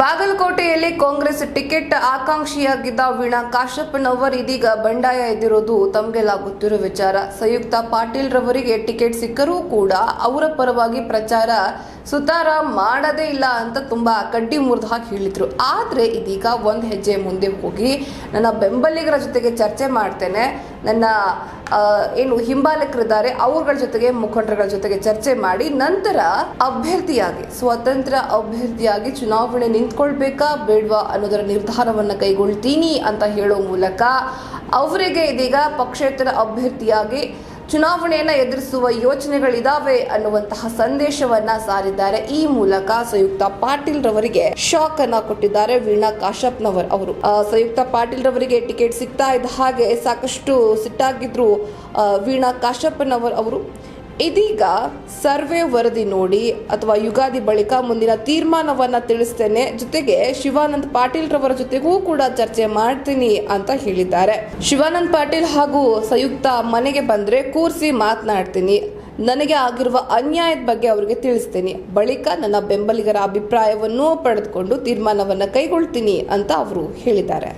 ಬಾಗಲಕೋಟೆಯಲ್ಲಿ ಕಾಂಗ್ರೆಸ್ ಟಿಕೆಟ್ ಆಕಾಂಕ್ಷಿಯಾಗಿದ್ದ ವೀಣಾ ಕಾಶಪ್ಪನವರ್ ಇದೀಗ ಬಂಡಾಯ ಎದ್ದಿರೋದು ತಮಗೆಲ್ಲ ಗೊತ್ತಿರೋ ವಿಚಾರ. ಸಂಯುಕ್ತ ಪಾಟೀಲ್ ರವರಿಗೆ ಟಿಕೆಟ್ ಸಿಕ್ಕರೂ ಕೂಡ ಅವರ ಪರವಾಗಿ ಪ್ರಚಾರ ಸುತಾರ ಮಾಡದೇ ಇಲ್ಲ ಅಂತ ತುಂಬಾ ಕಡ್ಡಿ ಮುರಿದು ಹಾಕಿ ಹೇಳಿದ್ರು. ಆದ್ರೆ ಇದೀಗ ಒಂದು ಹೆಜ್ಜೆ ಮುಂದೆ ಹೋಗಿ ನನ್ನ ಬೆಂಬಲಿಗರ ಜೊತೆಗೆ ಚರ್ಚೆ ಮಾಡ್ತೇನೆ. ನನ್ನ ಏನು ಹಿಂಬಾಲಕರಿದ್ದಾರೆ, ಅವ್ರಗಳ ಜೊತೆಗೆ ಮುಖಂಡರುಗಳ ಜೊತೆಗೆ ಚರ್ಚೆ ಮಾಡಿ ನಂತರ ಅಭ್ಯರ್ಥಿಯಾಗಿ, ಸ್ವತಂತ್ರ ಅಭ್ಯರ್ಥಿಯಾಗಿ ಚುನಾವಣೆ ನಿಂತ್ಕೊಳ್ಬೇಕಾ ಬೇಡ್ವಾ ಅನ್ನೋದರ ನಿರ್ಧಾರವನ್ನು ಕೈಗೊಳ್ತೀನಿ ಅಂತ ಹೇಳೋ ಮೂಲಕ ಅವರಿಗೆ ಇದೀಗ ಪಕ್ಷೇತರ ಅಭ್ಯರ್ಥಿಯಾಗಿ ಚುನಾವಣೆಯನ್ನ ಎದುರಿಸುವ ಯೋಚನೆಗಳಿದಾವೆ ಅನ್ನುವಂತಹ ಸಂದೇಶವನ್ನ ಸಾರಿದ್ದಾರೆ. ಈ ಮೂಲಕ ಸಂಯುಕ್ತ ಪಾಟೀಲ್ ರವರಿಗೆ ಶಾಕ್ ಅನ್ನ ಕೊಟ್ಟಿದ್ದಾರೆ ವೀಣಾ ಕಾಶಪ್ನವರ್ ಅವರು. ಸಂಯುಕ್ತ ಪಾಟೀಲ್ ರವರಿಗೆ ಟಿಕೆಟ್ ಸಿಗ್ತಾ ಇದ್ದ ಹಾಗೆ ಸಾಕಷ್ಟು ಸಿಟ್ಟಾಗಿದ್ರು ವೀಣಾ ಕಾಶಪ್ಪನವರ್ ಅವರು. ಇದೀಗ ಸರ್ವೆ ವರದಿ ನೋಡಿ ಅಥವಾ ಯುಗಾದಿ ಬಳಿಕ ಮುಂದಿನ ತೀರ್ಮಾನವನ್ನು ತಿಳಿಸ್ತೇನೆ. ಜೊತೆಗೆ ಶಿವಾನಂದ್ ಪಾಟೀಲ್ ರವರ ಜೊತೆಗೂ ಕೂಡ ಚರ್ಚೆ ಮಾಡ್ತೀನಿ ಅಂತ ಹೇಳಿದ್ದಾರೆ. ಶಿವಾನಂದ್ ಪಾಟೀಲ್ ಹಾಗೂ ಸಂಯುಕ್ತ ಮನೆಗೆ ಬಂದ್ರೆ ಕೂರಿಸಿ ಮಾತನಾಡ್ತೀನಿ. ನನಗೆ ಆಗಿರುವ ಅನ್ಯಾಯದ ಬಗ್ಗೆ ಅವರಿಗೆ ತಿಳಿಸ್ತೀನಿ. ಬಳಿಕ ನನ್ನ ಬೆಂಬಲಿಗರ ಅಭಿಪ್ರಾಯವನ್ನು ಪಡೆದುಕೊಂಡು ತೀರ್ಮಾನವನ್ನು ಕೈಗೊಳ್ತೀನಿ ಅಂತ ಅವರು ಹೇಳಿದ್ದಾರೆ.